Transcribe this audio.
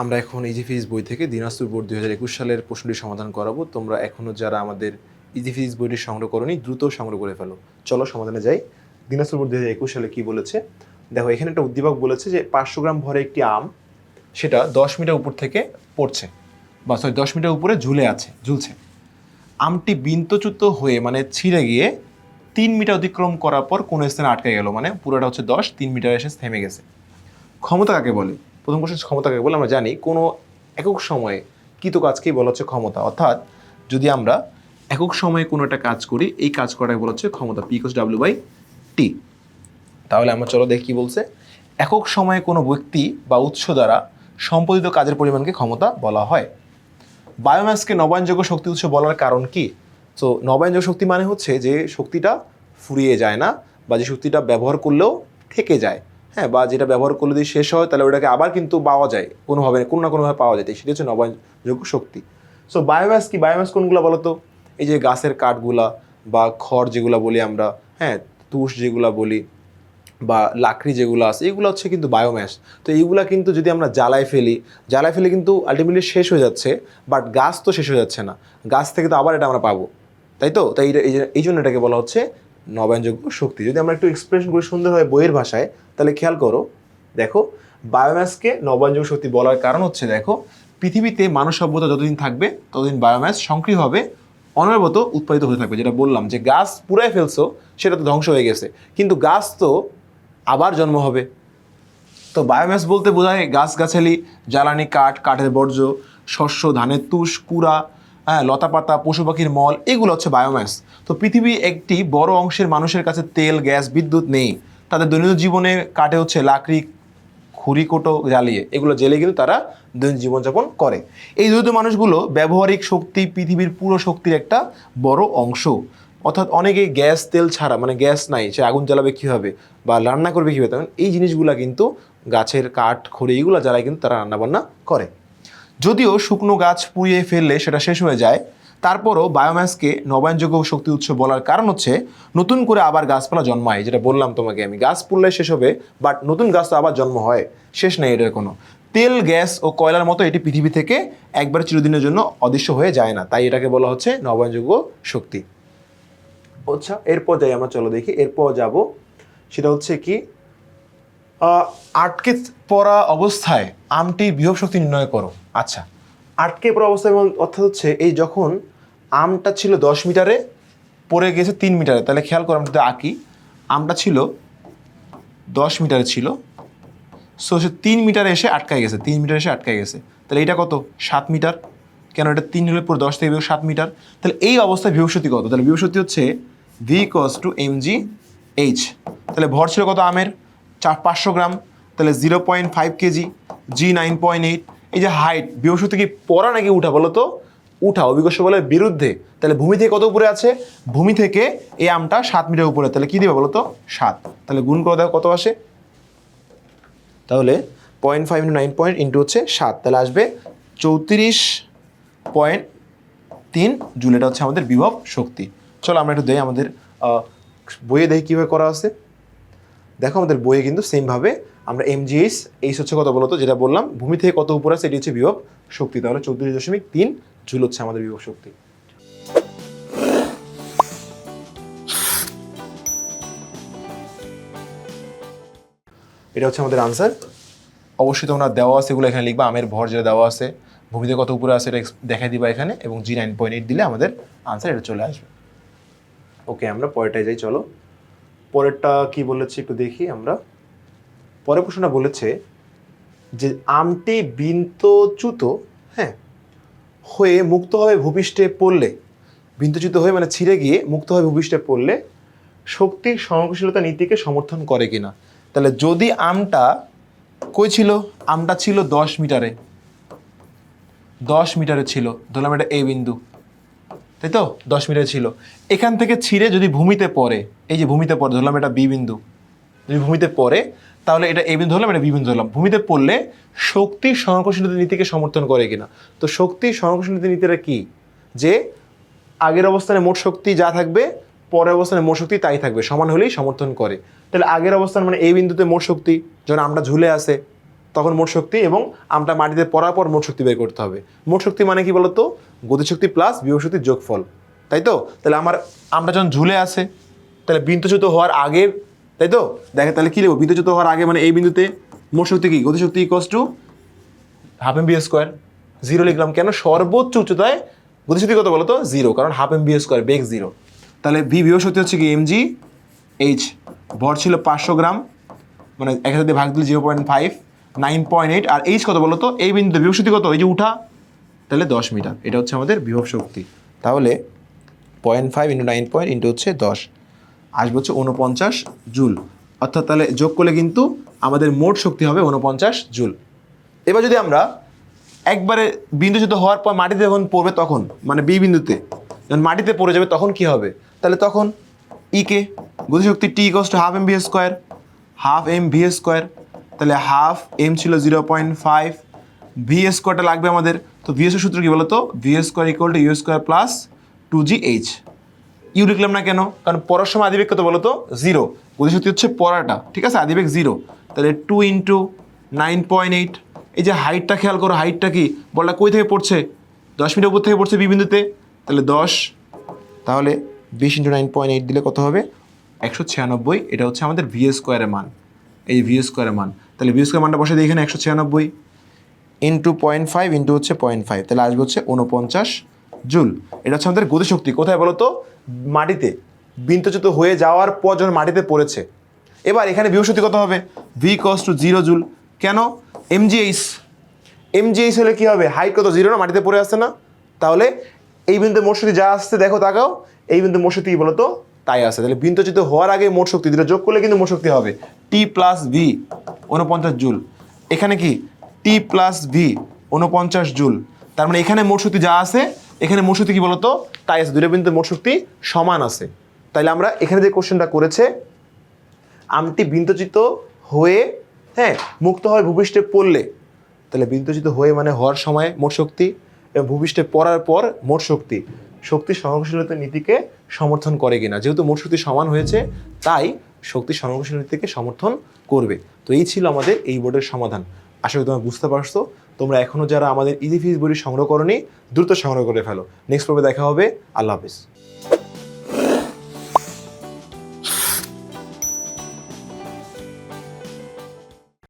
আমরা এখন easy physics বই থেকে দিনাজপুর বোর্ড দুই হাজার একুশ সালের প্রশ্নটি সমাধান করাবো। তোমরা এখনও যারা আমাদের ইজি ফিজিক্স বইটি সংগ্রহ করনি, দ্রুত সংগ্রহ করে ফেলো। চলো সমাধানে যাই। দিনাজপুর বোর্ড দুই হাজার একুশ সালে কী বলেছে? দেখো, এখানে একটা উদ্দীপক বলেছে যে পাঁচশো গ্রাম ভরে একটি আম, সেটা দশ মিটার উপর থেকে পড়ছে বা সরি দশ মিটার উপরে ঝুলে আছে, ঝুলছে। আমটি বিন্তচ্যুত হয়ে মানে ছিঁড়ে গিয়ে তিন মিটার অতিক্রম করার পর কোনো স্থানে আটকে গেল। মানে পুরোটা হচ্ছে দশ, তিন মিটার এসে থেমে গেছে। ক্ষমতা কাকে বলে? প্রথম কোশ্চেন ক্ষমতা কাকে বলে আমরা জানি, কোনো একক সময়ে কৃত কাজকেই বলা হচ্ছে ক্ষমতা। অর্থাৎ যদি আমরা একক সময়ে কোনো একটা কাজ করি, এই কাজ করাকে বলা হচ্ছে ক্ষমতা পি কোস ডাব্লিউ বাই টি তাহলে আমরা চলো দেখি কী বলছে। একক সময়ে কোনো ব্যক্তি বা উৎস দ্বারা সম্পাদিত কাজের পরিমাণকে ক্ষমতা বলা হয়। বায়োম্যাসকে নবায়নযোগ্য শক্তি উৎস বলার কারণ কি? তো নবায়নযোগ্য শক্তি মানে হচ্ছে যে শক্তিটা ফুরিয়ে যায় না বা যে শক্তিটা ব্যবহার করলেও থেকে যায়। হ্যাঁ বা যেটা ব্যবহার করলে যদি শেষ হয়, তাহলে ওটাকে আবার কিন্তু পাওয়া যায়। কোনোভাবে, কোনো না কোনোভাবে পাওয়া যায় সেটা হচ্ছে নবায়নযোগ্য শক্তি। সো বায়োম্যাস কি? বায়োম্যাস কোনগুলো বলো তো এই যে গাছের কাঠগুলা বা খড় যেগুলো বলি আমরা হ্যাঁ তুষ যেগুলো বলি বা লাকড়ি যেগুলো আছে, এগুলো হচ্ছে কিন্তু বায়োম্যাস তো এইগুলা কিন্তু যদি আমরা জ্বালায় ফেলি, জ্বালায় ফেলে কিন্তু আলটিমেটলি শেষ হয়ে যাচ্ছে বাট গাছ তো শেষ হয়ে যাচ্ছে না। গাছ থেকে তো আবার এটা আমরা পাবো। তাই তো? তাই এই এই জন্য এটাকে বলা হচ্ছে নবায়নযোগ্য শক্তি। যদি আমরা একটু এক্সপ্রেশন করি সুন্দর হয় বইয়ের ভাষায়, তাহলে খেয়াল করো, দেখো বায়োম্যাসকে নবায়নযোগ্য শক্তি বলার কারণ হচ্ছে, দেখো, পৃথিবীতে মানব সভ্যতা যতদিন থাকবে, ততদিন বায়োম্যাস সক্রিয়ভাবে অনবরত উৎপাদিত হতে থাকবে। যেটা বললাম যে গাছ পুরাই ফেলছো, সেটা তো ধ্বংস হয়ে গেছে। কিন্তু গাছ তো আবার জন্ম হবে। তো বায়োম্যাস বলতে বোঝায় গাছগাছালি জ্বালানি কাঠ, কাঠের বর্জ্য, শস্য, ধানের তুষ, কুড়া হ্যাঁ লতাপাতা, পশু পাখির মল, এগুলো হচ্ছে বায়োম্যাস তো পৃথিবী একটি বড় অংশের মানুষের কাছে তেল, গ্যাস, বিদ্যুৎ নেই। তাদের দৈনন্দিন জীবনে কাটে হচ্ছে লাকড়ি খুরি কোটো জ্বালিয়ে। এগুলো জেলে কিন্তু তারা দৈনন্দিন জীবনযাপন করে। এই দ্বৈত মানুষগুলো ব্যবহারিক শক্তি পৃথিবীর পুরো শক্তির একটা বড় অংশ। অর্থাৎ অনেকে গ্যাস, তেল ছাড়া মানে গ্যাস নাই, সে আগুন জ্বালাবে কীভাবে বা রান্না করবে কীভাবে তখন এই জিনিসগুলো কিন্তু গাছের কাঠ, খড়ি, এগুলো জ্বালায় কিন্তু তারা রান্নাবান্না করে। যদিও শুকনো গাছ পুড়িয়ে ফেললে সেটা শেষ হয়ে যায়, তারপরও বায়োম্যাসকে নবায়নযোগ্য শক্তি উৎস বলার কারণ হচ্ছে নতুন করে আবার গাছপালা জন্মায়, যেটা বললাম তোমাকে আমি। গাছ পুড়লে শেষ হবে বাট নতুন গাছ তো আবার জন্ম হয়, শেষ নেই এটার কোনো তেল, গ্যাস ও কয়লার মতো এটি পৃথিবী থেকে একবার চিরদিনের জন্য অদৃশ্য হয়ে যায় না, তাই এটাকে বলা হচ্ছে নবায়নযোগ্য শক্তি। আচ্ছা এরপর যাই আমরা, চলো দেখি। এরপর যাব, সেটা হচ্ছে কি আটকে পড়া অবস্থায় আমটির বিভব শক্তি নির্ণয় করো। আচ্ছা। আটকে পড়া অবস্থায় অর্থাৎ হচ্ছে এই যখন আমটা ছিল দশ মিটারে, পড়ে গেছে তিন মিটারে, তাহলে খেয়াল করো আমরা যদি আঁকি। আমটা ছিল দশ মিটারে ছিল সো সে তিন মিটারে এসে আটকায় গেছে, তিন মিটার এসে আটকায় গেছে। তাহলে এটা কত? সাত মিটার। কেন এটা তিন হলে পুরো দশ থেকে বিয়োগ সাত মিটার? তাহলে এই অবস্থায় বিভবশক্তি কত? তাহলে বিভবশক্তি হচ্ছে V equals to M G H তাহলে ভর ছিল কত আমের? চার পাঁচশো গ্রাম, তাহলে zero point five kg G nine point eight. এই যে হাইট বিভবশক্তি কি পড়া নাকি উঠা বলো তো? উঠা অভিজ্ঞ বলের বিরুদ্ধে। তাহলে ভূমি থেকে কত উপরে আছে? ভূমি থেকে এই আমটা সাত মিটার উপরে। তাহলে কী দেবে বলো তো? সাত। তাহলে গুণ করে দেখো কত আসে? তাহলে point five into nine point into হচ্ছে সাত। তাহলে আসবে চৌত্রিশ পয়েন্ট তিন জুল। এটা হচ্ছে আমাদের বিভব শক্তি। চলো আমরা একটু দেই আমাদের বইয়ে দেখি কীভাবে করা আছে। দেখো আমাদের বইয়ে কিন্তু সেমভাবে আমরা এমজিএস এইস হচ্ছে কত বলতো? যেটা বললাম, ভূমি থেকে কত উপরে আছে এটি হচ্ছে বিভব শক্তি। তাহলে চৌত্রিশ দশমিক তিন জুল হচ্ছে আমাদের বিভব শক্তি। এটা হচ্ছে আমাদের আনসার অবশ্যই তোমরা দেওয়া আছে, এগুলো এখানে লিখবা। আমের ভর যেটা দেওয়া আছে, ভূমিতে কত উপরে আছে এটা দেখাই দিবা এখানে। এবং জি নাইন পয়েন্ট এইট দিলে আমাদের আনসার এটা চলে আসবে। ওকে আমরা পরেরটায় যাই, চলো। পরেরটা কি বলেছে একটু দেখি আমরা। পরের প্রশ্নটা বলেছে যে আমটি বিন্তচ্যুত হ্যাঁ হয়ে মুক্তভাবে ভূপৃষ্ঠে পড়লে বিন্তচ্যুত হয়ে মানে ছিঁড়ে গিয়ে মুক্তভাবে ভূপৃষ্ঠে পড়লে শক্তির সংরক্ষণশীলতা নীতিকে সমর্থন করে কিনা। তাহলে যদি আমটা কই ছিল? আমটা ছিল দশ মিটারে। দশ মিটারে ছিল। ধরলাম এটা এ বিন্দু। তাই তো? দশ মিটারে ছিল। এখান থেকে ছিঁড়ে যদি ভূমিতে পড়ে, এই যে ভূমিতে পড়ে, ধরলাম এটা বি বিন্দু। যদি ভূমিতে পড়ে, তাহলে এটা এ বিন্দু, ধরলাম এটা বি বিন্দু, ধরলাম। ভূমিতে পড়লে শক্তি সংরক্ষণশীলতা নীতিকে সমর্থন করে কিনা? তো শক্তি সংরক্ষণশীলতা নীতিটা কি? যে আগের অবস্থানে মোট শক্তি যা থাকবে, পরের অবস্থানে মোট শক্তি তাই থাকবে, সমান হলেই সমর্থন করে। তাহলে আগের অবস্থান মানে এই বিন্দুতে মোট শক্তি, যখন আমরা ঝুলে আসে তখন মোট শক্তি এবং আমটা মাটিতে পড়ার পর মোট শক্তি বের করতে হবে। মোট শক্তি মানে কি বলতো? গতিশক্তি প্লাস বিভব শক্তির যোগফল। তাই তো? তাহলে আমার আমটা যখন ঝুলে আসে তাহলে বিন্দুচ্যুত হওয়ার আগে তাই তো? দেখে তাহলে কী লিখব? বিন্দুচ্যুত হওয়ার আগে মানে এই বিন্দুতে মোট শক্তি কি? গতিশক্তি equals to half M V square zero লিখলাম কেন? সর্বোচ্চ উচ্চতায় গতিশক্তি কত বলো তো জিরো কারণ হাফ এম বি স্কোয়ার বেগ জিরো তাহলে ভি বিভব শক্তি হচ্ছে কি? এম জি এইচ ভর ছিল পাঁচশো গ্রাম। মানে এক হাজার দিয়ে ভাগ দিলে zero point five nine point eight আর এইচ কত বলো তো এই বিন্দুতে বিভব শক্তি কত? এই যে উঠা, তাহলে দশ মিটার। এটা হচ্ছে আমাদের বিভব শক্তি তাহলে point five into nine point into হচ্ছে দশ। আসবে হচ্ছে উনপঞ্চাশ জুল। অর্থাৎ তাহলে যোগ করলে কিন্তু আমাদের মোট শক্তি হবে উনপঞ্চাশ জুল। এবার যদি আমরা একবারে বিন্দুচ্যুত হওয়ার পর মাটিতে যখন পড়বে তখন মানে বি বিন্দুতে, যখন মাটিতে পড়ে যাবে তখন কি হবে? তাহলে তখন ইকে গতিশক্তি T equals to half M V square half M V square তাহলে হাফ এম ছিল জিরো পয়েন্ট ফাইভ ভি স্কোয়ারটা লাগবে আমাদের, তো ভি এর সূত্র কি বলতো? V square equal to U square plus two G H U লিখলাম না কেন? কারণ পড়ার সময় আদিবেগ কত বলতো? জিরো গতিশক্তি হচ্ছে পড়াটা, ঠিক আছে? আদিবেগ জিরো তাহলে two into nine point eight এই যে হাইটটা খেয়াল করো হাইটটা কি? বলটা কই থেকে পড়ছে? দশ মিটার উপর থেকে পড়ছে বিবিন্দুতে তাহলে দশ, তাহলে বিশ ইন্টু নাইন পয়েন্ট এইট দিলে কত হবে? একশো ছিয়ানব্বই, এটা হচ্ছে আমাদের ভি স্কোয়ারের মান। এই ভি স্কোয়ারের মান। তাহলে ভি স্কোয়ার মানটা বসে দিই এখানে একশো ছিয়ানব্বই ইন্টু পয়েন্ট ফাইভ ইন্টু হচ্ছে পয়েন্ট ফাইভ তাহলে আসবে হচ্ছে উনপঞ্চাশ জুল। এটা হচ্ছে আমাদের গতিশক্তি। কোথায় বলো তো? মাটিতে। বিন্তচ্যুত হয়ে যাওয়ার পর যখন মাটিতে পড়েছে। এবার এখানে বিভশক্তি কত হবে? ভি কস টু জিরো জুল। কেন? এমজিএইচ এমজিএইচ হলে কী হবে? হাইট কত? জিরো না? মাটিতে পড়ে আসছে না? তাহলে এই বিন্দুতে মোট শক্তি যা আসছে, দেখো, তাকাও। এই বিন্দু মোট শক্তি কি বলো তো তাই আসে তাহলে বিন্দুচ্যুত হওয়ার আগে মোট শক্তি দুটো যোগ করলে কিন্তু মোট শক্তি হবে। টি প্লাস ভি উনপঞ্চাশ জুল। এখানে কি? টি প্লাস ভি উনপঞ্চাশ জুল। তার মানে এখানে মোট শক্তি যা আছে, এখানে মোট শক্তি কি বলতো? তাই আছে। দুটো বিন্দুতে মোট শক্তি সমান আছে। তাইলে আমরা এখানে যে কোশ্চেনটা করেছে, আমটি বিন্দুচিত হয়ে হ্যাঁ মুক্ত হয় ভূপৃষ্ঠে পড়লে তাহলে বিন্দুচিত হয়ে মানে হওয়ার সময় মোট শক্তি এবং ভূপৃষ্ঠে পড়ার পর মোট শক্তি। শক্তি সংরক্ষণশীলতা নীতিকে সমর্থন করে কিনা। যেহেতু মোট শক্তি সমান হয়েছে, তাই শক্তি সংরক্ষণ নীতিকে সমর্থন করবে। তো এই ছিল আমাদের এই বোর্ডের সমাধান। আশা করি তোমরা বুঝতে পারছ। তোমরা এখনও যারা আমাদের ইজি ফিজ বই সংগ্রহ করনি, দ্রুত সংগ্রহ করে ফেলো। নেক্সট পর্বে দেখা হবে। আল্লাহ হাফিজ।